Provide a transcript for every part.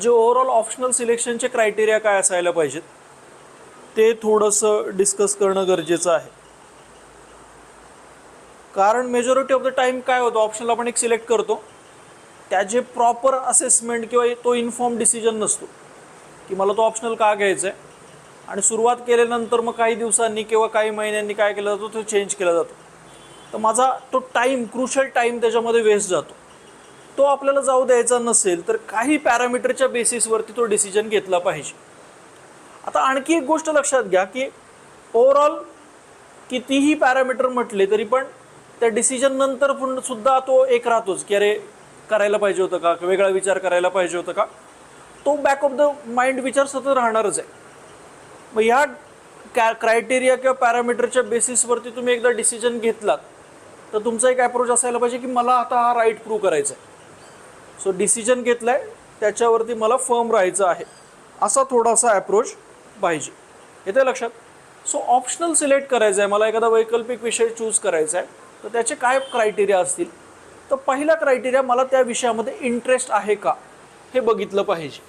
जे overall optional सिलेक्शनचे criteria काय असायला पाहिजेत ते थोडंसं डिस्कस करणं गरजेचं आहे. कारण मेजॉरिटी ऑफ द टाईम काय होतं ऑप्शनल आपण एक सिलेक्ट करतो त्याचे प्रॉपर असेसमेंट किंवा तो इन्फॉर्म डिसिजन नसतो की मला तो ऑप्शनल का घ्यायचा आहे आणि सुरुवात केल्यानंतर मग काही दिवसांनी किंवा काही महिन्यांनी काय केलं जातो तो चेंज केला जातो. तर माझा तो टाईम क्रुशल टाईम त्याच्यामध्ये वेस्ट जातो. तो आपल्याला जाऊ द्यायचा नसेल तर काही पॅरामीटरच्या बेसिसवरती तो डिसिजन घेतला पाहिजे. आता आणखी एक गोष्ट लक्षात घ्या की ओव्हरऑल कितीही पॅरामीटर म्हटले तरी पण त्या डिसिजन नंतर पण सुद्धा तो एक राहतोच की अरे करायला पाहिजे होतं का? वेगळा विचार करायला पाहिजे होतं का? तो बॅक ऑफ द माइंड विचार सतत राहणारच आहे. मग ह्या कॅ क्रायटेरिया किंवा पॅरामीटरच्या बेसिसवरती तुम्ही एकदा डिसिजन घेतलात तर तुमचा एक अप्रोच असायला पाहिजे की मला आता हा राईट प्रूव्ह करायचा आहे सो डिसिजन घेतला आहे त्याच्यावरती मला फर्म राहायचं आहे. असा थोडासा अप्रोच पाहिजे. येते लक्षात? सो ऑप्शनल सिलेक्ट करायचं आहे मला एखादा वैकल्पिक विषय चूज करायचा आहे तर त्याचे काय क्रायटेरिया असतील? तर पहिला क्रायटेरिया मला त्या विषयामध्ये इंटरेस्ट आहे का? हे बघितलं पाहिजे.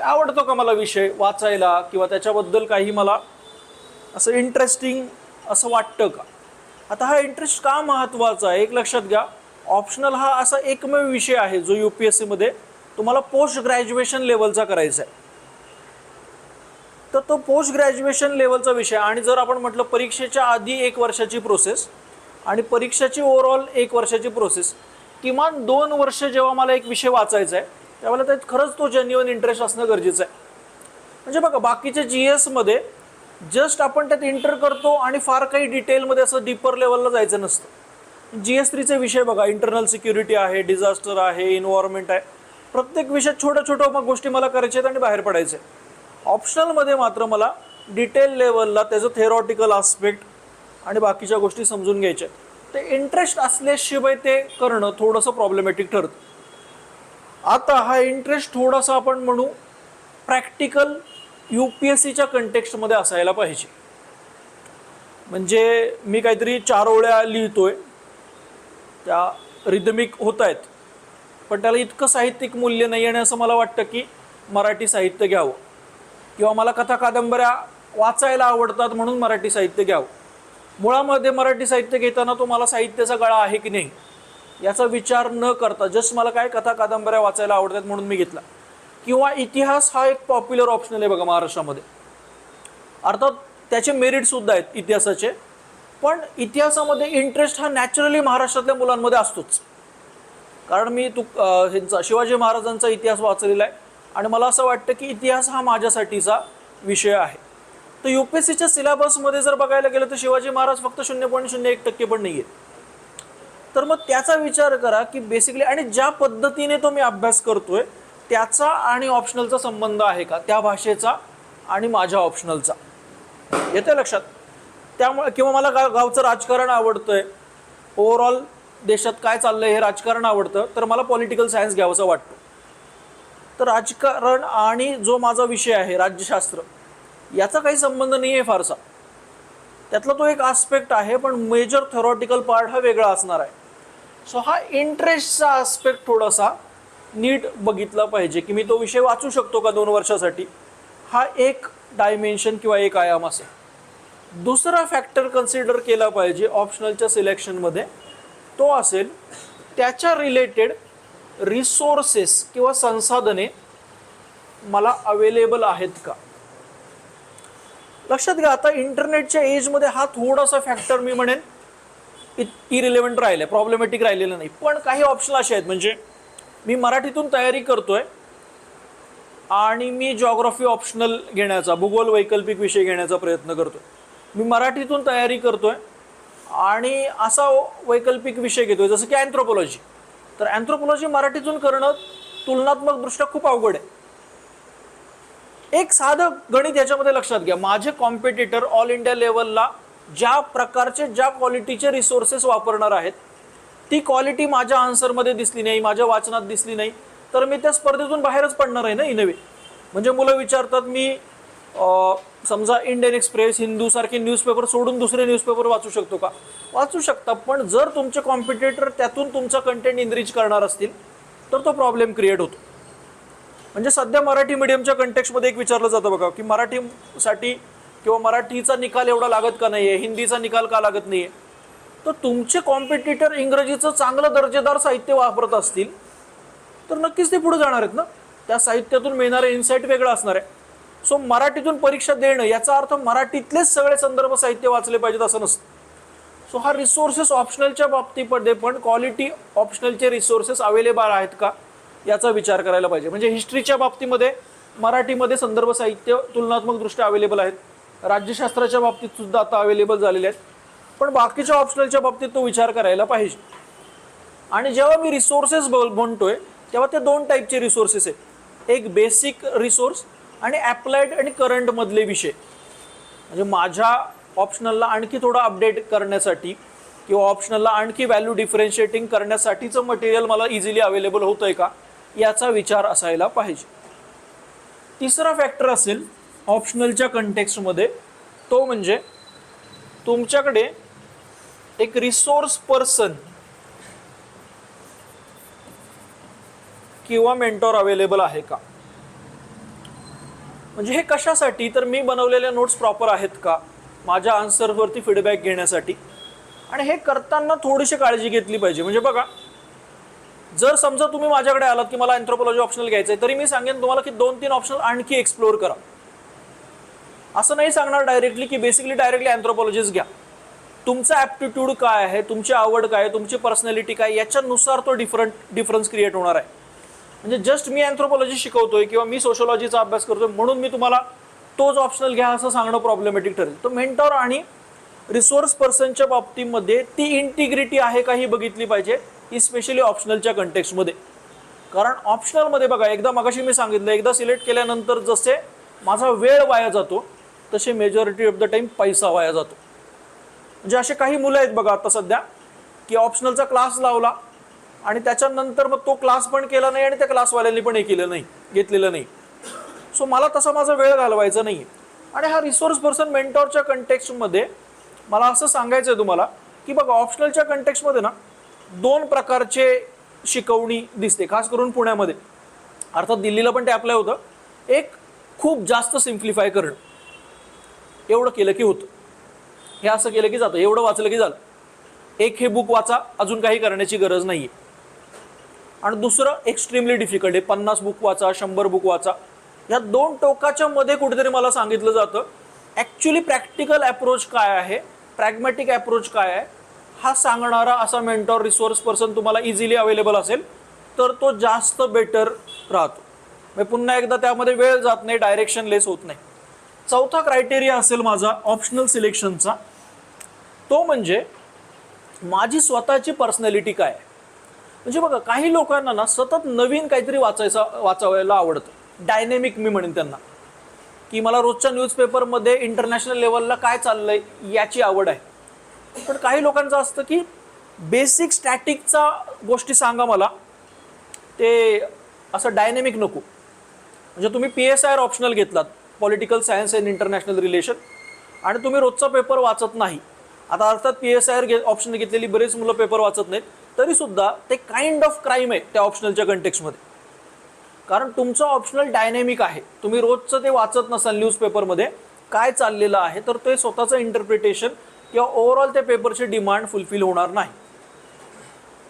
आवडतो का मला विषय? वाचायला किंवा त्याच्याबद्दल काही मला असं इंटरेस्टिंग असं वाटतं का? आता हा इंटरेस्ट का महत्त्वाचा आहे? एक लक्षात घ्या. ऑप्शनल हा असा एकमेव विषय आहे जो यू पी एस सीमध्ये तुम्हाला पोस्ट ग्रॅज्युएशन लेवलचा करायचा आहे. तर तो पोस्ट ग्रॅज्युएशन लेवलचा विषय आणि जर आपण म्हटलं परीक्षेच्या आधी एक वर्षाची प्रोसेस आणि परीक्षेची ओव्हरऑल एक वर्षाची प्रोसेस किमान दोन वर्ष जेव्हा मला एक विषय वाचायचा आहे त्यावेळेला त्यात खरंच तो जेन्युअन इंटरेस्ट असणं गरजेचं आहे. म्हणजे बघा बाकीच्या जी एसमध्ये जस्ट आपण त्यात इंटर करतो आणि फार काही डिटेलमध्ये असं डीपर लेवलला जायचं नसतं. जी एस थ्रीचे विषय बघा. इंटरनल सिक्युरिटी आहे डिझास्टर आहे इन्व्हायरमेंट आहे. प्रत्येक विषयात छोट्या छोट्या मग गोष्टी मला करायच्या आहेत आणि बाहेर पडायचे ऑप्शनलमध्ये मात्र मला डिटेल लेवलला त्याचं थेरॉटिकल आस्पेक्ट आणि बाकीच्या गोष्टी समजून घ्यायच्या ते इंटरेस्ट असल्याशिवाय ते करणं थोडंसं प्रॉब्लेमॅटिक ठरतं. आता हा इंटरेस्ट थोडासा आपण म्हणू प्रॅक्टिकल यू पी एस सीच्या कंटेक्स्टमध्ये असायला पाहिजे. म्हणजे मी काहीतरी चार ओळ्या लिहितोय. त्या रिदमिक होत आहेत. पण त्याला इतकं साहित्यिक मूल्य नाही आणि असं मला वाटतं की मराठी साहित्य घ्यावं. किंवा मला कथा कादंबऱ्या वाचायला आवडतात म्हणून मराठी साहित्य घ्यावं. मुळामध्ये मराठी साहित्य घेताना तो मला साहित्याचा गळा आहे की नाही याचा विचार न करता जस्ट मला काय कथा कादंबऱ्या वाचायला आवडतात म्हणून मी घेतला. किंवा इतिहास हा एक पॉप्युलर ऑप्शनल आहे बघा महाराष्ट्रामध्ये. अर्थात त्याचे मेरिटसुद्धा आहेत इतिहासाचे. पण इतिहासामध्ये इंटरेस्ट हा नॅचरली महाराष्ट्रातल्या मुलांमध्ये असतोच. कारण मी तू ह्यांचा शिवाजी महाराजांचा इतिहास वाचलेला आहे. आणि मला असं वाटतं की इतिहास हा माझ्यासाठीचा विषय आहे. तर यू पी एस सीच्या सिलेबसमध्ये जर बघायला गेलं तर शिवाजी महाराज फक्त शून्य पॉईंट शून्य एक टक्के पण नाही आहेत तर मग त्याचा विचार करा की बेसिकली आणि ज्या पद्धतीने तो मी अभ्यास करतोय त्याचा आणि ऑप्शनलचा संबंध आहे का? त्या भाषेचा आणि माझ्या ऑप्शनलचा येते लक्षात? त्यामुळे किंवा मला गा गावचं राजकारण आवडतंय. ओव्हरऑल देशात काय चाललंय हे राजकारण आवडतं तर मला पॉलिटिकल सायन्स घ्यावंसं वाटतं. तर राजकारण आणि जो माझा विषय आहे राज्यशास्त्र याचा काही संबंध नाही आहे फारसा. त्यातला तो एक आस्पेक्ट आहे पण मेजर थेरॉटिकल पार्ट हा वेगळा असणार आहे. सो हा इंटरेस्टचा आस्पेक्ट थोडासा नीट बघितला पाहिजे की मी तो विषय वाचू शकतो का दोन वर्षासाठी? हा एक डायमेन्शन किंवा एक आयाम असेल. दुसरा फॅक्टर कन्सिडर केला पाहिजे ऑप्शनलच्या सिलेक्शनमध्ये तो असेल त्याच्या रिलेटेड रिसोर्सेस किंवा संसाधने मला अवेलेबल आहेत का? लक्षात घ्या आता इंटरनेटच्या एजमध्ये हा थोडासा फॅक्टर मी म्हणेन इरिलेव्हंट राहिले प्रॉब्लेमॅटिक राहिलेलं नाही. पण काही ऑप्शन असे आहेत म्हणजे मी मराठीतून तयारी करतोय आणि मी जॉग्रफी ऑप्शनल घेण्याचा भूगोल वैकल्पिक विषय घेण्याचा प्रयत्न करतोय. मी मराठीतून तयारी करतोय आणि असा वैकल्पिक विषय घेतोय जसं की अँथ्रोपॉलॉजी तर अँथ्रोपॉलॉजी मराठीतून करणं तुलनात्मकदृष्ट्या खूप अवघड आहे. एक साधं गणित याच्यामध्ये लक्षात घ्या. माझे कॉम्पिटिटर ऑल इंडिया लेवलला ज्या प्रकारचे ज्या क्वालिटीचे रिसोर्सेस वापरणार आहेत ती क्वालिटी माझ्या आन्सरमध्ये दिसली नाही माझ्या वाचनात दिसली नाही. तर मी त्या स्पर्धेतून बाहेरच पडणार आहे ना इनवे म्हणजे मुलं विचारतात मी समजा इंडियन एक्सप्रेस हिंदूसारखे न्यूजपेपर सोडून दुसरे न्यूजपेपर वाचू शकतो का? वाचू शकता पण जर तुमचे कॉम्पिटिटर त्यातून तुमचा कंटेंट इनरिच करणार असतील तर तो प्रॉब्लेम क्रिएट होतो. म्हणजे सध्या मराठी मीडियमच्या कंटेक्समध्ये एक विचारलं जातं बघा की मराठीसाठी किंवा मराठीचा निकाल एवढा लागत का नाही आहे हिंदीचा निकाल का लागत नाही आहे तर तुमचे कॉम्पिटिटर इंग्रजीचं चांगलं दर्जेदार साहित्य वापरत असतील तर नक्कीच ते पुढे जाणार आहेत ना? त्या साहित्यातून मिळणारे इन्साईट वेगळं असणार आहे. सो मराठीतून परीक्षा देणं याचा अर्थ मराठीतलेच सगळे संदर्भ साहित्य वाचले पाहिजेत असं नसतं. सो हा रिसोर्सेस ऑप्शनलच्या बाबतीमध्ये पण क्वालिटी ऑप्शनलचे रिसोर्सेस अवेलेबल आहेत का याचा विचार करायला पाहिजे. म्हणजे हिस्ट्रीच्या बाबतीमध्ये मराठीमध्ये संदर्भ साहित्य तुलनात्मकदृष्ट्या अवेलेबल आहेत. राज्यशास्त्राच्या बाबतीत सुद्धा आता अवेलेबल झालेले आहेत. पण बाकीच्या ऑप्शनलच्या बाबतीत तो विचार करायला पाहिजे. आणि जेव्हा मी रिसोर्सेस म्हणतोय तेव्हा ते दोन टाईपचे रिसोर्सेस आहेत. एक बेसिक रिसोर्स आणि ॲप्लाइड आणि करंट मधले विषय. म्हणजे माझ्या ऑप्शनलला आणखी थोडं अपडेट करण्यासाठी किंवा ऑप्शनलला आणखी व्हॅल्यू डिफरेन्शिएटिंग करण्यासाठीचं मटेरियल मला इझिली अवेलेबल होतं आहे का याचा विचार असायला पाहिजे. तिसरा फॅक्टर असेल ऑप्शनलच्या कंटेक्स्टमध्ये तो म्हणजे तुमच्याकडे एक रिसोर्स पर्सन किंवा मेंटॉर अवेलेबल आहे का? म्हणजे हे कशासाठी? तर मी बनवलेल्या नोट्स प्रॉपर आहेत का? माझ्या आन्सरवरती फीडबॅक घेण्यासाठी. आणि हे करताना थोडीशी काळजी घेतली पाहिजे. म्हणजे बघा जर समजा तुम्ही माझ्याकडे आलात की मला अँथ्रोपॉलॉजी ऑप्शनल घ्यायचं आहे तरी मी सांगेन तुम्हाला की दोन तीन ऑप्शनल आणखी एक्सप्लोअर करा. असं नाही सांगणार डायरेक्टली की बेसिकली डायरेक्टली अँथ्रोपॉलॉजीच घ्या. तुमचा ॲप्टिट्यूड काय आहे? तुमची आवड काय आहे? तुमची पर्सनॅलिटी काय याच्यानुसार तो डिफरंट डिफरन्स क्रिएट होणार आहे. म्हणजे जस्ट मी अँथ्रोपॉलॉजी शिकवतोय किंवा मी सोशोलॉजीचा अभ्यास करतोय म्हणून मी तुम्हाला तोच ऑप्शनल घ्या असं सांगणं प्रॉब्लेमॅटिक ठरेल. तो मेंटॉर आणि रिसोर्स पर्सनच्या बाबतीमध्ये ती इंटिग्रिटी आहे का ही बघितली पाहिजे इस्पेशली ऑप्शनलच्या कंटेक्स्टमध्ये कारण ऑप्शनलमध्ये बघा एकदा मगाशी मी सांगितलं एकदा सिलेक्ट केल्यानंतर जसे माझा वेळ वाया जातो तसे मेजॉरिटी ऑफ द टाइम पैसा वाया जातो. म्हणजे असे काही मुलं आहेत बघा आता सध्या की ऑप्शनलचा क्लास लावला आणि त्याच्यानंतर मग तो क्लास पण केला नाही आणि त्या क्लासवाल्यांनी पण हे केलं नाही घेतलेलं नाही. सो मला तसा माझा वेळ घालवायचा नाही. आणि हा रिसोर्स पर्सन मेंटॉरच्या कंटेक्स्टमध्ये मला असं सांगायचं आहे तुम्हाला की बघा ऑप्शनलच्या कंटेक्स्टमध्ये ना दोन प्रकारचे शिकवणी दिसते खास करून पुण्यामध्ये. अर्थात दिल्लीला पण ते अप्लाय होतं. एक खूप जास्त सिम्प्लिफाय करणं. एवढं केलं की होतं. हे असं केलं की जातं. एवढं वाचलं की झालं. एक हे बुक वाचा. अजून काही करण्याची गरज नाही आहे आणि दुसरं एक्स्ट्रीमली डिफिकल्ट आहे. पन्नास बुक वाचा शंभर बुक वाचा. या दोन टोकाच्या मध्ये कुठेतरी मला सांगितलं जातं ॲक्च्युली प्रॅक्टिकल अप्रोच काय आहे? प्रॅग्मॅटिक अप्रोच काय आहे? हा सांगणारा असा मेंटॉर रिसोर्स पर्सन तुम्हाला इझिली अवेलेबल असेल तर तो जास्त बेटर राहतो. म्हणजे पुन्हा एकदा त्यामध्ये वेळ जात नाही डायरेक्शन लेस होत नाही. चौथा क्रायटेरिया असेल माझा ऑप्शनल सिलेक्शनचा तो म्हणजे माझी स्वतःची पर्सनॅलिटी काय आहे? म्हणजे बघा काही लोकांना ना सतत नवीन काहीतरी वाचायचं वाचावायला आवडतं. डायनेमिक मी म्हणेन त्यांना. की मला रोजच्या न्यूजपेपरमध्ये इंटरनॅशनल लेवलला काय चाललंय याची आवड आहे. पण काही लोकांचं असतं की बेसिक स्टॅटिकचा गोष्टी सांगा मला. ते असं डायनेमिक नको. म्हणजे तुम्ही P S I R optional घेतलात political science and international relation आणि तुम्ही रोजचा पेपर वाचत नाही. आता अर्थात पी एस आय आर घे ऑप्शन घेतलेली बरेच मुलं पेपर वाचत नाहीत. तरी सुद्धा ते काइंड ऑफ क्राईम आहे त्या ऑप्शनलच्या कंटेक्समध्ये कारण तुमचं ऑप्शनल डायनॅमिक आहे. तुम्ही रोजचं ते वाचत नसाल न्यूजपेपरमध्ये काय चाललेलं आहे तर ते स्वतःचं इंटरप्रिटेशन किंवा ओव्हरऑल त्या पेपरची डिमांड फुलफिल होणार नाही.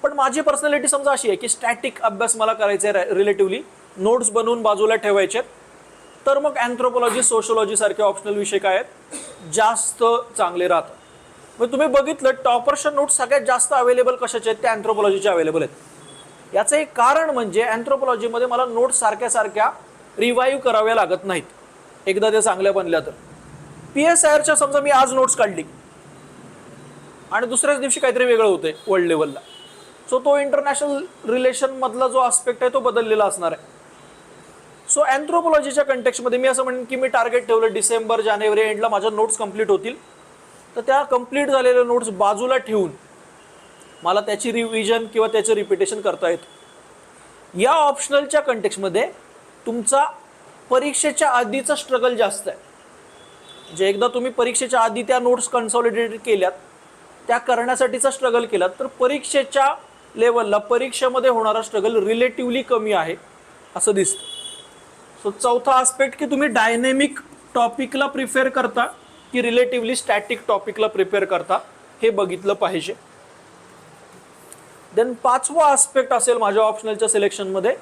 पण माझी पर्सनॅलिटी समजा अशी आहे की स्टॅटिक अभ्यास मला करायचा आहे रिलेटिव्हली नोट्स बनवून बाजूला ठेवायचे तर मग अँथ्रोपॉलॉजी सोशोलॉजी सारखे ऑप्शनल विषय काय आहेत? जास्त चांगले राहतात. मग तुम्ही बघितलं टॉपरच्या नोट्स सगळ्यात जास्त अवेलेबल कशाचे आहेत? त्या अँथ्रोपॉलॉजीचे अवेलेबल आहेत. याचं एक कारण म्हणजे अँथ्रोपॉलॉजीमध्ये मला नोट्स सारख्या सारख्या रिवाईव्ह कराव्या लागत नाहीत. एकदा त्या चांगल्या बनल्या तर. पी एस आय आरच्या समजा मी आज नोट्स काढली. आणि दुसऱ्याच दिवशी काहीतरी वेगळं होते वर्ल्ड लेवलला सो तो इंटरनॅशनल रिलेशनमधला जो आस्पेक्ट आहे तो बदललेला असणार आहे. सो अँथ्रोपॉलॉजीच्या कंटेक्समध्ये मी असं म्हणेन की मी टार्गेट ठेवलं डिसेंबर जानेवारी एंडला माझ्या नोट्स कंप्लीट होतील. तर त्या कंप्लीट झालेल्या नोट्स बाजूला ठेवून मला त्याची रिव्हिजन किंवा त्याचं रिपिटेशन करता येतं. या ऑप्शनलच्या कंटेक्समध्ये तुमचा परीक्षेच्या आधीचा स्ट्रगल जास्त आहे. म्हणजे एकदा तुम्ही परीक्षेच्या आधी त्या नोट्स कन्सॉलिडेटेड केल्यात त्या करण्यासाठीचा स्ट्रगल केलात तर परीक्षेच्या लेवलला परीक्षेमध्ये होणारा स्ट्रगल रिलेटिव्हली कमी आहे असं दिसतं. सो चौथा आस्पेक्ट की तुम्ही डायनेमिक टॉपिकला प्रिफेअर करता. की रिलेटिव्हली स्टॅटिक टॉपिकला प्रिपेअर करता हे बघितलं पाहिजे. देन पाचवा आस्पेक्ट असेल माझ्या ऑप्शनलच्या सिलेक्शनमध्ये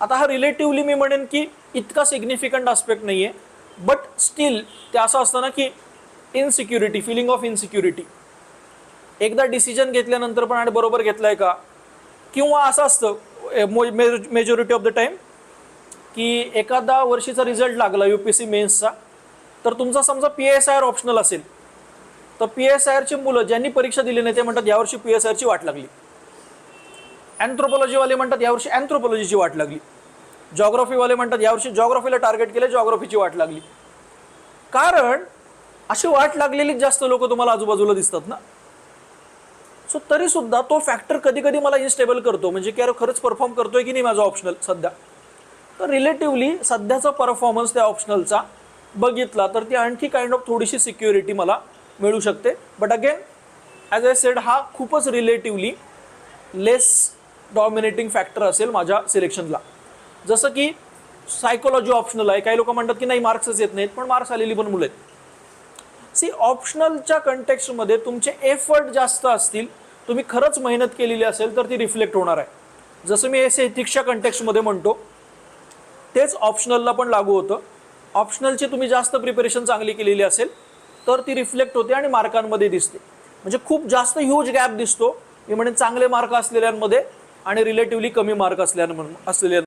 आता हा रिलेटिव्हली मी म्हणेन की इतका सिग्निफिकंट आस्पेक्ट नाही आहे बट स्टील ते असं असतं ना की इनसिक्युरिटी फिलिंग ऑफ इनसिक्युरिटी एकदा डिसिजन घेतल्यानंतर पण आणि बरोबर घेतलाय का? किंवा असं असतं मेजॉरिटी ऑफ द टाईम की एखादा वर्षीचा रिझल्ट लागला यू पी सी मेन्सचा तर तुमचा समजा P S I R optional असेल तर पी एस आय आरची मुलं ज्यांनी परीक्षा दिली नाही ते म्हणतात यावर्षी पी एस आय आरची वाट लागली. अँथ्रोपॉलॉजीवाले म्हणतात यावर्षी अँथ्रोपॉलॉजीची वाट लागली. जॉग्रॉफीवाले म्हणतात यावर्षी जॉग्रॉफीला टार्गेट केले जॉग्रॉफीची वाट लागली. कारण अशी वाट लागलेली जास्त लोक तुम्हाला आजूबाजूला दिसतात ना. सो तरी सुद्धा तो फॅक्टर कधी कधी मला इन्स्टेबल करतो म्हणजे की अरे खरंच परफॉर्म करतोय की नाही माझा ऑप्शनल सध्या. तर रिलेटिव्हली सध्याचा परफॉर्मन्स त्या ऑप्शनलचा बघितला तर ती आणखी काइंड ऑफ थोडीशी सिक्युरिटी मला मिळू शकते. But again as I said हा खूपच रिलेटिव्हली लेस डॉमिनेटिंग फॅक्टर असेल माझ्या सिलेक्शनला जसं की सायकोलॉजी ऑप्शनल आहे. काही लोक म्हणतात की नाही मार्क्सच येत नाहीत पण मार्क्स आलेली पण मुलं आहेत. सी ऑप्शनलच्या कंटेक्स्टमध्ये तुमचे एफर्ट जास्त असतील तुम्ही खरंच मेहनत केलेली असेल तर ती रिफ्लेक्ट होणार आहे. जसं मी एस एथिक्सच्या कंटेक्स्टमध्ये म्हणतो तेच ऑप्शनलला पण लागू होतं. ऑप्शनलची तुम्ही जास्त प्रिपरेशन चांगली केलेली असेल तर ती रिफ्लेक्ट होते आणि मार्कांमध्ये दिसते. म्हणजे खूप जास्त ह्यूज गॅप दिसतो. मी म्हणेन चांगले मार्क असलेल्यांमध्ये आणि रिलेटिव्हली कमी मार्क असल्या असलेल्या